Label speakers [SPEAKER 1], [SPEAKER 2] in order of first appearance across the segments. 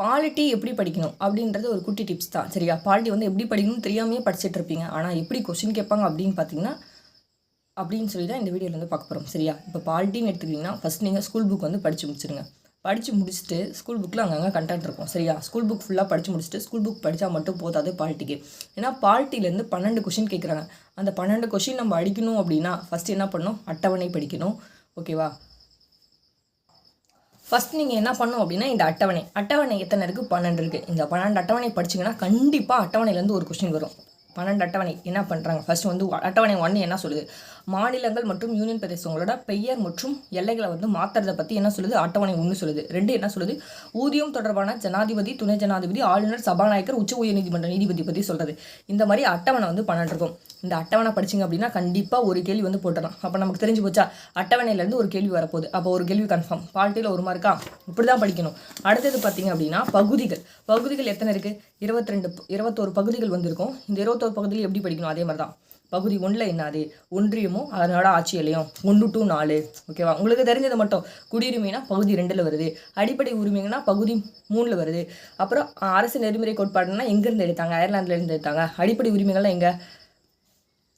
[SPEAKER 1] Polity எப்படி படிக்கணும்? அப்படின்றது ஒரு குட்டி டிப்ஸ் தான். சரியா? பாலிட்டி வந்து எப்படி படிக்கணும்னு தெரியாமையே படிச்சுட்டு இருப்பீங்க. ஆனால் எப்படி கொஸ்டின் கேட்பாங்க அப்படின்னு பார்த்தீங்கன்னா அப்படின்னு சொல்லி தான் இந்த வீடியோவில் வந்து பார்க்க போகிறோம் சரியா? இப்போ பாலிட்டின்னு எடுத்துக்கிட்டிங்கன்னா ஃபஸ்ட் நீங்கள் ஸ்கூல் புக் வந்து படித்து முடிச்சிருங்க. படித்து முடிச்சுட்டு ஸ்கூல் புக்கில் அங்கங்கே கண்டென்ட் இருக்கும். சரியா? ஸ்கூல் புக் ஃபுல்லாக படித்து முடிச்சுட்டு ஸ்கூல் புக் படித்தா மட்டும் போதாது பாலிட்டிக்கு ஏன்னா பாலிட்டிலேருந்து பன்னெண்டு கொஷின் கேட்குறாங்க அந்த பன்னெண்டு கொஷின் நம்ம அடிக்கணும் அப்படின்னா ஃபஸ்ட்டு என்ன பண்ணணும்? அட்டவணை படிக்கணும். ஓகேவா ஃபஸ்ட் நீங்கள் என்ன பண்ணும் அப்படின்னா இந்த அட்டவணை. அட்டவணை எத்தனை இருக்குது பன்னெண்டு இருக்குது இந்த பன்னெண்டு அட்டவணை படிச்சீங்கன்னா கண்டிப்பாக அட்டவணையிலேருந்து ஒரு கொஸ்டின் வரும். பன்னெண்டு அட்டவணை என்ன பண்ணுறாங்க ஃபர்ஸ்ட் வந்து அட்டவணை ஒன்று என்ன சொல்லுது? மாநிலங்கள் மற்றும் யூனியன் பிரதேசங்களோட பெயர் மற்றும் எல்லைகளை வந்து மாற்றுறதை பற்றி என்ன சொல்லுது? அட்டவணை ஒன்று சொல்லுது. ரெண்டு என்ன சொல்லுது? ஊதியம் தொடர்பான ஜனாதிபதி துணை ஜனாதிபதி ஆளுநர் சபாநாயகர் உச்ச உயர்நீதிமன்ற நீதிபதி பற்றி சொல்கிறது இந்த மாதிரி அட்டவணை வந்து பன்னெண்டு இருக்கும். இந்த அட்டவணை படிச்சிங்க அப்படின்னா கண்டிப்பாக ஒரு கேள்வி வந்து போட்டுடலாம். அப்போ நமக்கு தெரிஞ்சு போச்சா? அட்டவணையிலேருந்து ஒரு கேள்வி வரப்போகுது. அப்போ ஒரு கேள்வி கன்ஃபார்ம் பால்ட்டியில் ஒரு மார்க்கா இப்படி தான் படிக்கணும். அடுத்தது பார்த்தீங்க அப்படின்னா பகுதிகள். பகுதிகள் எத்தனை இருக்குது இருபத்தி ரெண்டு இருபத்தோரு பகுதிகள் வந்திருக்கும். இந்த இருபத்தோரு பகுதியில் எப்படி படிக்கணும்? அதே மாதிரி தான் பகுதி ஒன்றில் என்னது ஒன்றியமும் அதனோட ஆட்சி எல்லையும் ஒன்று டு நாலு. ஓகேவா உங்களுக்கு தெரிஞ்சது மட்டும். குடியுரிமைனா பகுதி ரெண்டில் வருது. அடிப்படை உரிமைங்கன்னா பகுதி மூணில் வருது. அப்புறம் அரசு நெறிமுறை கோட்பாடுனா எங்கேருந்து எடுத்தாங்க? அயர்லாந்துலேருந்து எடுத்தாங்க. அடிப்படை உரிமைகள்லாம் எங்கே?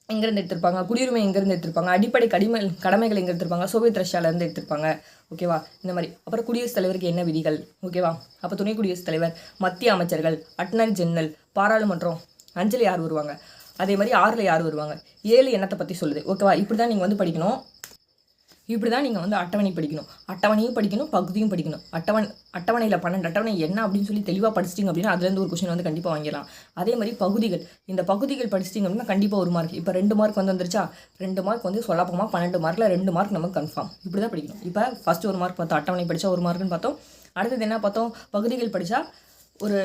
[SPEAKER 1] எங்கேருந்து எடுத்திருப்பாங்க? குடியுரிமை எங்கேருந்து எடுத்திருப்பாங்க? அடிப்படை கடிமை கடமைகள் எங்கே எடுத்திருப்பாங்க? சோவியத் ரஷ்யாவிலேருந்து எடுத்திருப்பாங்க. ஓகேவா இந்த மாதிரி. அப்புறம் குடியரசுத் தலைவருக்கு என்ன விதிகள்? ஓகேவா அப்போ துணை குடியரசுத் தலைவர் மத்திய அமைச்சர்கள் அட்னரி ஜெனரல் பாராளுமன்றம் அஞ்சில் யார் வருவாங்க? அதே மாதிரி ஆறில் யார் வருவாங்க? ஏழு எண்ணத்தை பற்றி சொல்லுது. ஓகேவா இப்படி தான் நீங்கள் வந்து படிக்கணும். இப்படி தான் நீங்கள் வந்து அட்டவணை படிக்கணும். அட்டவணையும் படிக்கணும் பகுதியும் படிக்கணும். அட்டவணை அட்டவணையில் பன்னெண்டு அட்டவணை என்ன அப்படின்னு சொல்லி தெளிவாக படிச்சிட்டிங்க அப்படின்னா அதுலேருந்து ஒரு கொஸ்டின் வந்து கண்டிப்பாக வாங்கிடலாம். அதே மாதிரி பகுதிகள். இந்த பகுதிகள் படிச்சிட்டிங்க அப்படின்னா கண்டிப்பாக ஒரு மார்க் இப்போ ரெண்டு மார்க் வந்து வந்துருச்சா? ரெண்டு மார்க் வந்து சொல்லப்போமா? பன்னெண்டு மார்க்கில் ரெண்டு மார்க் நமக்கு கன்ஃபார்ம் இப்படி தான் படிக்கணும். இப்போ ஃபஸ்ட் ஒரு மார்க் பார்த்தோம் அட்டவணை படித்தா ஒரு மார்க்குன்னு பார்த்தோம். அடுத்தது என்ன பார்த்தோம்? பகுதிகள் படித்தா ஒரு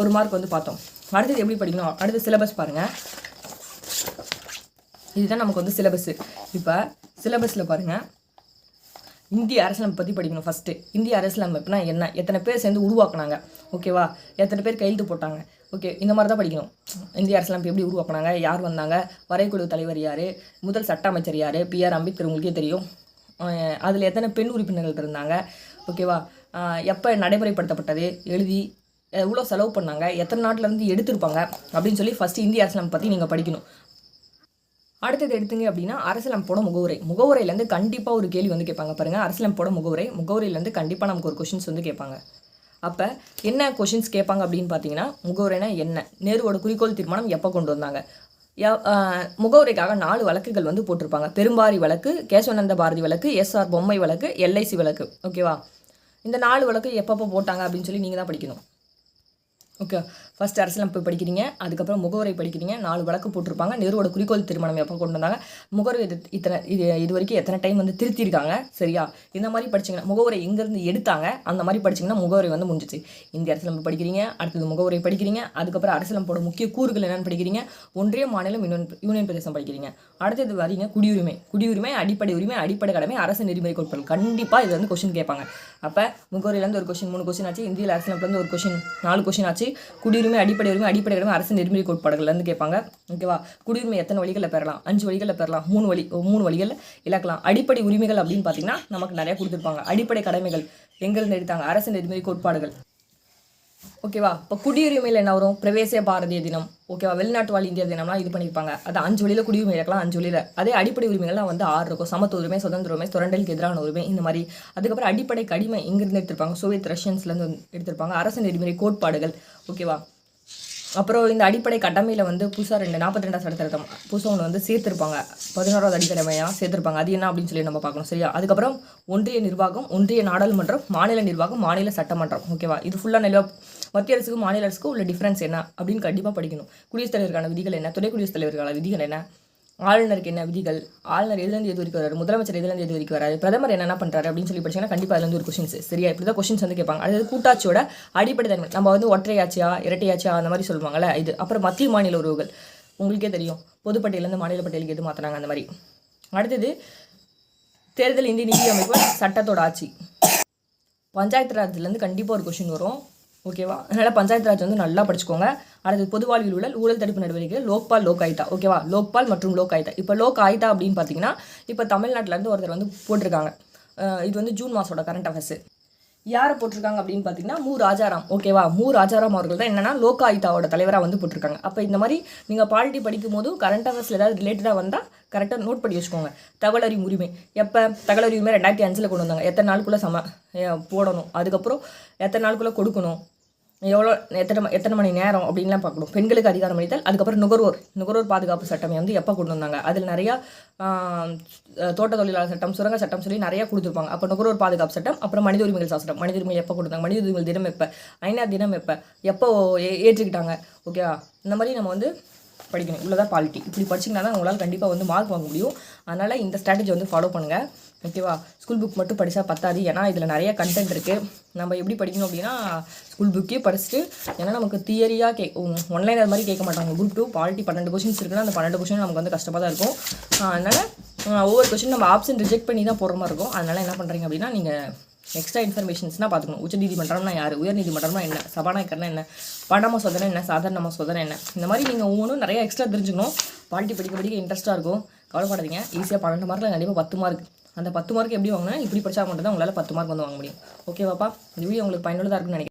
[SPEAKER 1] ஒரு மார்க் வந்து பார்த்தோம். அடுத்தது எப்படி படிக்கணும்? அடுத்து சிலபஸ் பாருங்கள் இதுதான் நமக்கு வந்து சிலபஸ்ஸு இப்போ சிலபஸில் பாருங்கள் இந்திய அரசியலமைப்பு பற்றி படிக்கணும் ஃபஸ்ட்டு இந்திய அரசியலமைப்புனா என்ன? எத்தனை பேர் சேர்ந்து உருவாக்குனாங்க? ஓகேவா எத்தனை பேர் கையெழுத்து போட்டாங்க? ஓகே இந்த மாதிரி தான் படிக்கணும். இந்திய அரசியலமைப்பு எப்படி உருவாக்குனாங்க? யார் வந்தாங்க? வரைக்குழு தலைவர் யார்? முதல் சட்ட அமைச்சர் யார்? பிஆர் அம்பேத்கர் உங்களுக்கே தெரியும். அதில் எத்தனை பெண் உறுப்பினர்கள் இருந்தாங்க? ஓகேவா எப்போ நடைமுறைப்படுத்தப்பட்டது? எழுதி எவ்வளோ செலவு பண்ணாங்க எத்தனை நாட்டிலேருந்து எடுத்திருப்பாங்க அப்படின்னு சொல்லி ஃபஸ்ட்டு இந்திய அரசியலமைப்பு பற்றி நீங்கள் படிக்கணும். அடுத்தது எடுத்துங்க அப்படின்னா அரசியலமைப்போட முகவுரை. முகவுரையிலேருந்து கண்டிப்பாக ஒரு கேள்வி வந்து கேட்பாங்க பாருங்கள் அரசியலமைப்போட முகவுரை முகவுரையிலேருந்து கண்டிப்பாக நமக்கு ஒரு கொஷின்ஸ் வந்து கேட்பாங்க. அப்போ என்ன கொஷின்ஸ் கேட்பாங்க அப்படின்னு பார்த்தீங்கன்னா முகவுரைனா என்ன? நேருவோட குறிக்கோள் தீர்மானம் எப்போ கொண்டு வந்தாங்க? முகவுரைக்காக நாலு வழக்குகள் வந்து போட்டிருப்பாங்க. பெரும்பாரி வழக்கு கேசவநந்த பாரதி வழக்கு எஸ்ஆர் பொம்மை வழக்கு எல்ஐசி வழக்கு. ஓகேவா? இந்த நாலு வழக்கு எப்பப்போ போட்டாங்க அப்படின்னு சொல்லி நீங்கள் தான் படிக்கணும். okay. ஃபஸ்ட் ஃபர்ஸ்ட் அரசியலமைப்பு படிக்கிறீங்க அதுக்கப்புறம் முகவரை படிக்கிறீங்க நாலு வழக்கு போட்டிருப்பாங்க. நேருவோட குறிக்கோள் திருமணம் எப்போ கொண்டு வந்தாங்க? முகவரை இது இத்தனை இது இது வரைக்கும் எத்தனை டைம் வந்து திருத்திருக்காங்க சரியா? இந்த மாதிரி படிச்சிங்கன்னா முகவரை எங்கேருந்து எடுத்தாங்க? அந்த மாதிரி படிச்சிங்கன்னா முகவரை வந்து முடிஞ்சிச்சு. இந்திய அரசியலமைப்பு படிக்கிறீங்க அடுத்தது முகவரை படிக்கிறீங்க அதுக்கப்புறம் அரசியலமைப்போட முக்கிய கூறுகள் என்னென்னு படிக்கிறீங்க ஒன்றிய மாநிலம் யூனியன் யூனியன் பிரதேசம் படிக்கிறீங்க. அடுத்தது வரீங்க குடியுரிமை. குடியுரிமை அடிப்படை உரிமை அடிப்படை கடமை அரசு நெறிமுறை கோட்பாடு கண்டிப்பாக இது வந்து கொஷின் கேட்பாங்க. அப்போ முகவரியிலேருந்து ஒரு கொஸ்டின் மூணு கொஷின் ஆச்சு. இந்தியில் அரசியலமைப்புலேருந்து ஒரு கொஷின் நாலு கொஸ்டின் ஆச்சு. குடியுரிமை அடிப்படை உரிமை அடிப்படை உரிமை அரசு நெறிமுறை கோட்பாடுகள்லேருந்து கேட்பாங்க ஓகேவா குடியுரிமை எத்தனை வழிகளில் பெறலாம்? அஞ்சு வழிகளில் பெறலாம். மூணு வழி மூணு வழிகளில் இழக்கலாம். அடிப்படை உரிமைகள் அப்படின்னு பார்த்தீங்கன்னா நமக்கு நிறைய கொடுத்துருப்பாங்க. அடிப்படை கடமைகள் எங்கேருந்து எடுத்தாங்க? அரசு நெறிமுறை கோட்பாடுகள். ஓகேவா இப்போ குடியுரிமையில் என்ன வரும்? பிரவேச பாரதிய தினம். ஓகேவா வெளிநாட்டு வாழ் இந்திய தினம்லாம் இது பண்ணியிருப்பாங்க அது அஞ்சு வழியில் குடியுரிமை இழக்கலாம் அஞ்சு வழியில். அதே அடிப்படை உரிமைகள்லாம் வந்து ஆறு இருக்கும். சமத்துவ உரிமை சுதந்திர உரிமை சுரண்டலுக்கு எதிரான உரிமை இந்த மாதிரி. அதுக்கப்புறம் அடிப்படை கடிமை எங்கேருந்து எடுத்திருப்பாங்க? சோவியத் ரஷ்யன்ஸ்லேருந்து எடுத்திருப்பாங்க. அரசு நெறிமுறை கோட்பாடுகள். ஓகேவா அப்புறம் இந்த அடிப்படை கடமையில் வந்து புதுசாக ரெண்டு நாற்பத்தி ரெண்டாவது சட்ட புதுசாக ஒன்று வந்து சேர்த்துருப்பாங்க. பதினோராவது அடிக்கடமையாக சேர்த்துருப்பாங்க. அது என்ன அப்படின்னு சொல்லி நம்ம பார்க்கணும் சரியா? அதுக்கப்புறம் ஒன்றிய நிர்வாகம் ஒன்றிய நாடாளுமன்றம் மாநில நிர்வாகம் மாநில சட்டமன்றம் ஓகேவா இது ஃபுல்லாக நிலவ மத்திய அரசுக்கும் மாநில அரசுக்கும் உள்ள டிஃப்ரென்ஸ் என்ன அப்படின்னு கண்டிப்பாக படிக்கணும். குடியரசுத் தலைவருக்கான விதிகள் என்ன? துணை குடியரசுத் தலைவருக்கான விதிகள் என்ன? ஆளுநருக்கு என்ன விதிகள்? ஆளுநர் எதுலேருந்து எது வரைக்கும் வராரு? முதலமைச்சர் எதுலேருந்து எது வரைக்கும் வராரு? பிரதமர் என்னென்ன பண்ணுறாரு அப்படின்னு சொல்லி படிச்சிங்கன்னா கண்டிப்பாக அதுலேருந்து ஒரு கொஷின்ஸ் சரியா? இப்படி தான் கொஷின்ஸ் வந்து கேட்பாங்க. அதாவது கூட்டாட்சியோட அடிப்படை தன்மை. நம்ம வந்து ஒற்றையாட்சியா இரட்டையாட்சியா அந்த மாதிரி சொல்லுவாங்கல்ல இது. அப்புறம் மத்திய மாநில உறவுகள். உங்களுக்கே தெரியும். பொதுப்பட்டியலேருந்து மாநில பட்டியலுக்கு எது மாற்றினாங்க அந்த மாதிரி. அடுத்தது தேர்தல் இந்திய நிதி அமைப்பு சட்டத்தோட ஆட்சி. பஞ்சாயத்து ராஜ்லேருந்து கண்டிப்பாக ஒரு கொஷின் வரும். ஓகேவா? அதனால் பஞ்சாயத்து ராஜ் வந்து நல்லா படிச்சுக்கோங்க. அடுத்து பொது வாழ்வில் உள்ள ஊழல் தடுப்பு நடவடிக்கை லோக்பால் லோக் ஆயுதா ஓகேவா? லோக்பால் மற்றும் லோக் ஆயுதா இப்போ லோக் ஆயுதா அப்படின்னு பார்த்தீங்கன்னா இப்போ தமிழ்நாட்டிலேருந்து ஒருத்தர் வந்து போட்டிருக்காங்க. இது வந்து ஜூன் மாதோட கரண்ட் அஃபேர்ஸ் யாரை போட்டிருக்காங்க அப்படின்னு பார்த்தீங்கன்னா மு. ராஜாராம். ஓகேவா மு. ராஜாராம் அவர்கள் தான் என்னன்னா லோக் ஆயுதாவோட தலைவராக வந்து போட்டிருக்காங்க. அப்போ இந்த மாதிரி நீங்கள் பாலிட்டி படிக்கும் போதும் கரண்ட் அஃபேர்ஸில் ஏதாவது ரிலேட்டடாக வந்தால் கரெக்டாக நோட் பண்ணி வச்சுக்கோங்க. தகவலறிவு உரிமை. எப்போ? தகவலறி உரிமை ரெண்டாயிரத்தி அஞ்சில் கொண்டு வந்தாங்க. எத்தனை நாளுக்குள்ளே சம போடணும். அதுக்கப்புறம் எத்தனை நாளுக்குள்ளே கொடுக்கணும்? எவ்வளோ எத்தனை எத்தனை மணி நேரம் அப்படின்லாம் பார்க்கணும். பெண்களுக்கு அதிகாரம் அளித்தல் அதுக்கப்புறம் நுகர்வோர் நுகர்வோர் பாதுகாப்பு சட்டம் வந்து எப்போ கொண்டு வந்தாங்க? அதில் நிறையா தோட்ட தொழிலாளர் சட்டம் சுரங்க சட்டம் சொல்லி நிறையா கொடுத்துருப்பாங்க. அப்போ நுகர்வோர் பாதுகாப்பு சட்டம் அப்புறம் மனித உரிமைகள் சாசனம் மனித உரிமைகள் எப்போ கொடுத்தாங்க? மனித உரிமைகள் தினம் எப்போ? ஐநா தினம் எப்போ? எப்போ ஏற்றுக்கிட்டாங்க? ஓகேவா இந்த மாதிரி நம்ம வந்து படிக்கணும். இவ்வளோதான் பாலிட்டி இப்படி படிச்சிங்கன்னா தான் உங்களால் கண்டிப்பாக வந்து மார்க் வாங்க முடியும். அதனால் இந்த ஸ்ட்ராட்டஜி வந்து ஃபாலோ பண்ணுங்கள் ஓகேவா ஸ்கூல் புக் மட்டும் படித்தா பத்தாது. ஏன்னா இதில் நிறைய கண்டென்ட் இருக்குது நம்ம எப்படி படிக்கணும் அப்படின்னா ஸ்கூல் புக்கே படிச்சுட்டு ஏன்னா நமக்கு தியரியாக கே ஒன்லைன் அது மாதிரி கேட்க மாட்டாங்க. குரூப் டூ பாலிட்டி பன்னெண்டு கொஷின்ஸ் இருக்குன்னா அந்த பன்னெண்டு கொஷின் நமக்கு வந்து கஷ்டமாக தான் இருக்கும். அதனால் ஒவ்வொரு கொஷின் நம்ம ஆப்ஷன் ரிஜெக்ட் பண்ணி தான் போடுற மாதிரி இருக்கும். அதனால் என்ன பண்ணுறீங்க அப்படின்னா நீங்கள் எக்ஸ்ட்ரா இன்ஃபர்மேஷன்ஸ்னால் பார்த்துக்கணும் உச்சநீதிமன்றம்னா யார்? உயர்நீதிமன்றம்னா என்ன? சபாநாயகர்னா என்ன? பணம சோதனை என்ன? சாதாரண சோதனை என்ன? இந்த மாதிரி நீங்கள் ஒவ்வொன்றும் நிறைய எக்ஸ்ட்ரா தெரிஞ்சுக்கணும். பாலிட்டி படிக்க படிக்க இன்ட்ரெஸ்ட்டாக இருக்கும். கவலைப்படாதீங்க. ஈஸியாக பன்னெண்டு மார்க்கில் கண்டிப்பாக பத்து மார்க் அந்த பத்து மார்க் எப்படி வாங்கினா இப்படி படிச்சா மட்டும் தான் உங்களால் பத்து மார்க் வந்து வாங்க முடியும். ஓகேவாப்பா இந்த வீடியோ உங்களுக்கு பயனுள்ளதாக இருக்குன்னு நினைக்கிறேன்.